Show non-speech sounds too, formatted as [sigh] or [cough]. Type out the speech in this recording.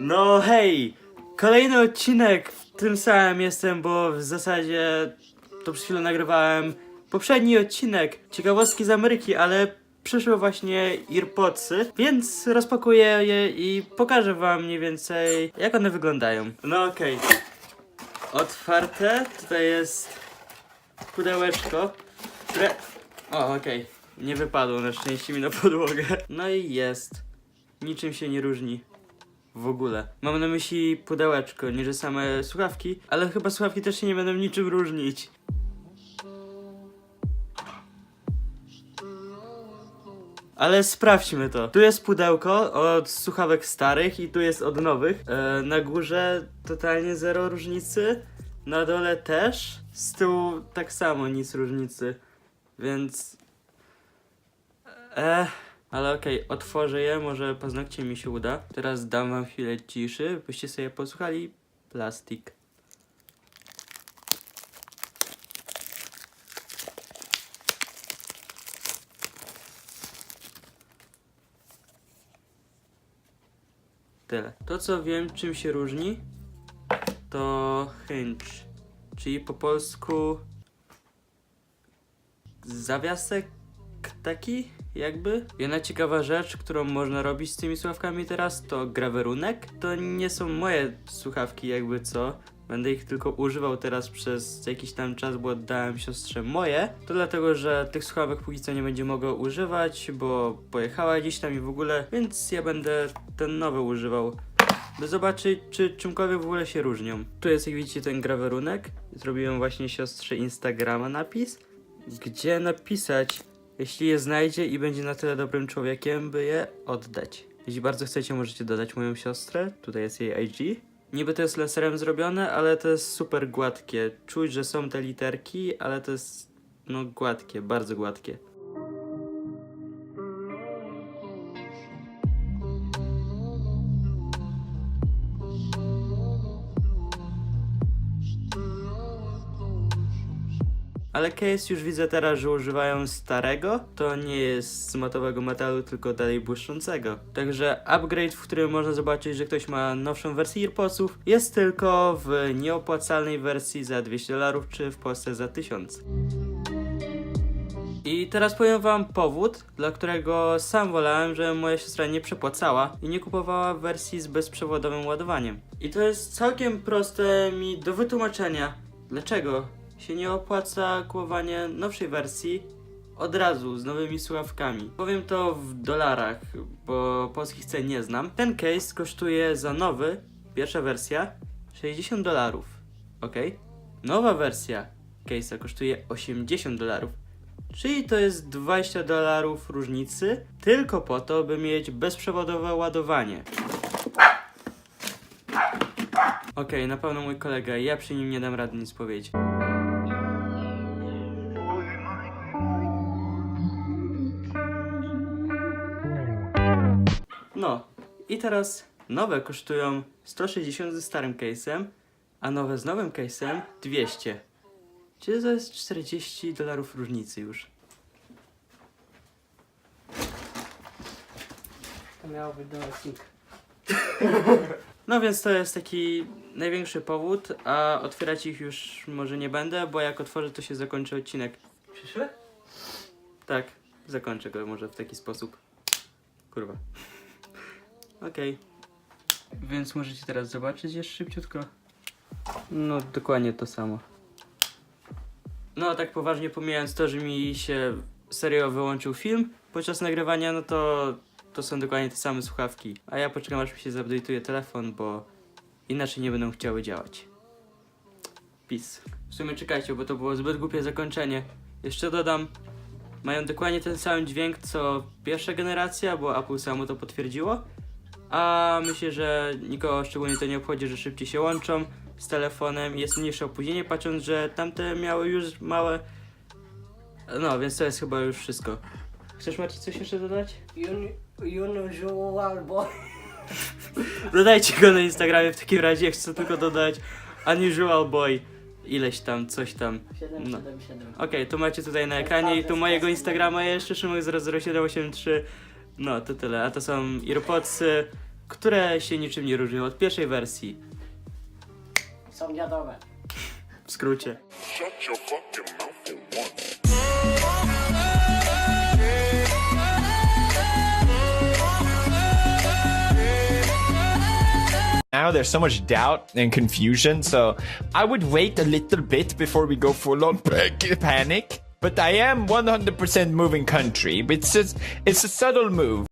No hej! Kolejny odcinek w tym samym jestem, bo w zasadzie to przed chwilą nagrywałem poprzedni odcinek Ciekawostki z Ameryki, ale przyszły właśnie Earpodsy, więc rozpakuję je i pokażę wam mniej więcej jak one wyglądają. No okej. Otwarte, tutaj jest pudełeczko, które... O, okej. Nie wypadło na szczęście mi na podłogę. No i jest. Niczym się nie różni. W ogóle. Mam na myśli pudełeczko, nie że same słuchawki, ale chyba słuchawki też się nie będą niczym różnić. Ale sprawdźmy to. Tu jest pudełko od słuchawek starych i tu jest od nowych. E, na górze totalnie zero różnicy. Na dole też. Z tyłu tak samo nic różnicy. Więc. E, ale okej, otworzę je, może paznokcie mi się uda. Teraz dam wam chwilę ciszy, byście sobie posłuchali. Plastik. Tyle. To co wiem, czym się różni, to hinge, czyli po polsku zawiasek taki jakby. Jedna ciekawa rzecz, którą można robić z tymi słuchawkami teraz, to grawerunek. To nie są moje słuchawki jakby co. Będę ich tylko używał teraz przez jakiś tam czas, bo oddałem siostrze moje. To dlatego, że tych słuchawek póki co nie będzie mogła używać, bo pojechała gdzieś tam i w ogóle, więc ja będę ten nowy używał. By zobaczyć, czy czymkolwiek w ogóle się różnią. Tu jest, jak widzicie, ten grawerunek. Zrobiłem właśnie siostrze Instagrama napis, gdzie napisać, jeśli je znajdzie i będzie na tyle dobrym człowiekiem, by je oddać. Jeśli bardzo chcecie, możecie dodać moją siostrę. Tutaj jest jej IG. Niby to jest laserem zrobione, ale to jest super gładkie. Czuć, że są te literki, ale to jest no gładkie, bardzo gładkie. Ale case już widzę teraz, że używają starego. To nie jest z matowego metalu, tylko dalej błyszczącego. Także upgrade, w którym można zobaczyć, że ktoś ma nowszą wersję AirPodsów, jest tylko w nieopłacalnej wersji za 200 dolarów, czy w Polsce za 1000. I teraz powiem wam powód, dla którego sam wolałem, że moja siostra nie przepłacała i nie kupowała wersji z bezprzewodowym ładowaniem. I to jest całkiem proste mi do wytłumaczenia, dlaczego się nie opłaca kupowanie nowszej wersji od razu z nowymi słuchawkami. Powiem to w dolarach, bo polskich cen nie znam. Ten case kosztuje za nowy, pierwsza wersja, 60 dolarów. Ok? Nowa wersja case'a kosztuje 80 dolarów. Czyli to jest 20 dolarów różnicy tylko po to, by mieć bezprzewodowe ładowanie. Okej, na pewno mój kolega, ja przy nim nie dam rady nic powiedzieć. No, i teraz nowe kosztują 160 ze starym case'em, a nowe z nowym case'em 200. Czyli to jest 40 dolarów różnicy już. To miało być domestik. [laughs] No więc to jest taki największy powód, a otwierać ich już może nie będę, bo jak otworzę to się zakończy odcinek. Przyszły? Tak, zakończę go może w taki sposób. Kurwa. Okej. Więc możecie teraz zobaczyć jeszcze szybciutko. No, dokładnie to samo. No, tak poważnie pomijając to, że mi się serio wyłączył film podczas nagrywania, no to to są dokładnie te same słuchawki. A ja poczekam aż mi się zupdate'uje telefon, bo inaczej nie będą chciały działać. Peace. W sumie czekajcie, bo to było zbyt głupie zakończenie. Jeszcze dodam, mają dokładnie ten sam dźwięk co pierwsza generacja, bo Apple samo to potwierdziło. A myślę, że nikogo szczególnie to nie obchodzi, że szybciej się łączą z telefonem jest mniejsze opóźnienie, patrząc, że tamte miały już małe. No, więc to jest chyba już wszystko. Chcesz Marcin coś jeszcze dodać? Un, unusual boy. [laughs] Dodajcie go na Instagramie w takim razie, chcę tylko dodać Unusual Boy. Ileś tam, coś tam. 7, No. 7, 7. Okej, tu macie tutaj na ekranie i tu mojego Instagrama jeszcze, Szymek00783. No, to tyle. A to są Earpodsy, które się niczym nie różnią od pierwszej wersji. Są dziadowe. W skrócie. Shut your fucking mouth for once. now there's so much doubt and confusion so i would wait a little bit before we go full on [laughs] panic but i am 100% moving country. It's just it's a subtle move